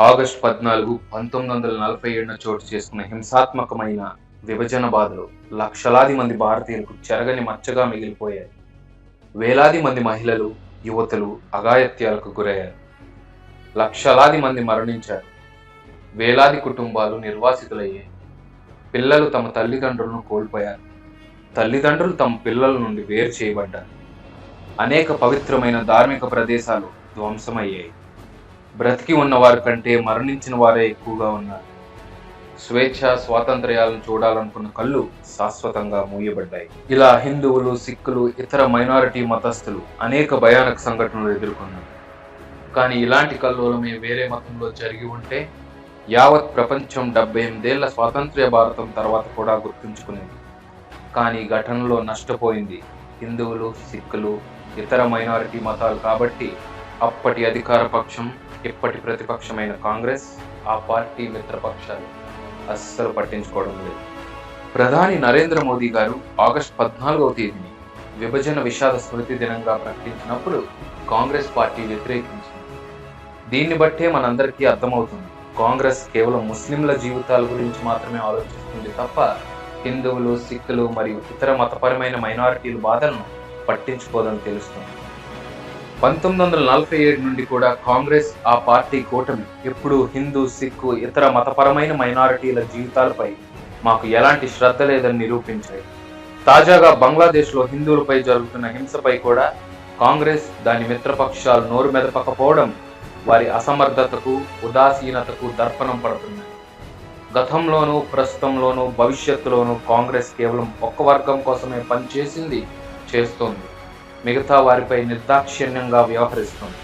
August పద్నాలుగు పంతొమ్మిది వందల నలభై ఏడున చోటు చేసుకున్న హింసాత్మకమైన విభజన బాధలు లక్షలాది మంది భారతీయులకు చెరగని మచ్చగా మిగిలిపోయాయి. వేలాది మంది మహిళలు యువతులు అగాయత్యాలకు గురయ్యారు. లక్షలాది మంది మరణించారు. వేలాది కుటుంబాలు నిర్వాసితులయ్యాయి. పిల్లలు తమ తల్లిదండ్రులను కోల్పోయారు. తల్లిదండ్రులు తమ పిల్లల నుండి వేరు చేయబడ్డారు. అనేక పవిత్రమైన ధార్మిక ప్రదేశాలు ధ్వంసమయ్యాయి. బ్రతికి ఉన్న వారి కంటే మరణించిన వారే ఎక్కువగా ఉన్నారు. స్వేచ్ఛ స్వాతంత్ర్యాలను చూడాలనుకున్న కళ్ళు శాశ్వతంగా మూయబడ్డాయి. ఇలా హిందువులు సిక్కులు ఇతర మైనారిటీ మతస్థులు అనేక భయానక సంఘటనలు ఎదుర్కొన్నారు. కానీ ఇలాంటి కల్లోలమే వేరే మతంలో జరిగి ఉంటే యావత్ ప్రపంచం డెబ్బై ఎనిమిదేళ్ళ స్వాతంత్ర్య భారతం తర్వాత కూడా గుర్తుంచుకునేది. కానీ ఘటనలో నష్టపోయింది హిందువులు సిక్కులు ఇతర మైనారిటీ మతాలు కాబట్టి అప్పటి అధికార పక్షం ఇప్పటి ప్రతిపక్షమైన కాంగ్రెస్ ఆ పార్టీ మిత్రపక్షాలు అస్సలు పట్టించుకోవడం లేదు. ప్రధాని నరేంద్ర మోదీ గారు ఆగస్టు పద్నాలుగవ తేదీని విభజన విషాద స్మృతి దినంగా ప్రకటించినప్పుడు కాంగ్రెస్ పార్టీ వ్యతిరేకించింది. దీన్ని బట్టే మనందరికీ అర్థమవుతుంది కాంగ్రెస్ కేవలం ముస్లింల జీవితాల గురించి మాత్రమే ఆలోచిస్తుంది తప్ప హిందువులు సిక్కులు మరియు ఇతర మతపరమైన మైనారిటీల బాధలను పట్టించుకోదని తెలుస్తుంది. పంతొమ్మిది వందల నలభై ఏడు నుండి కూడా కాంగ్రెస్ ఆ పార్టీ కూటమి ఎప్పుడూ హిందూ సిక్కు ఇతర మతపరమైన మైనారిటీల జీవితాలపై మాకు ఎలాంటి శ్రద్ధ లేదని నిరూపించాయి. తాజాగా బంగ్లాదేశ్లో హిందువులపై జరుగుతున్న హింసపై కూడా కాంగ్రెస్ దాని మిత్రపక్షాలు నోరు మెదపకపోవడం వారి అసమర్థతకు ఉదాసీనతకు దర్పణం పడుతుంది. గతంలోనూ ప్రస్తుతంలోనూ భవిష్యత్తులోనూ కాంగ్రెస్ కేవలం ఒక్క వర్గం కోసమే పనిచేసింది చేస్తోంది. మిగతా వారిపై నిర్దాక్షిణ్యంగా వ్యవహరిస్తుంది.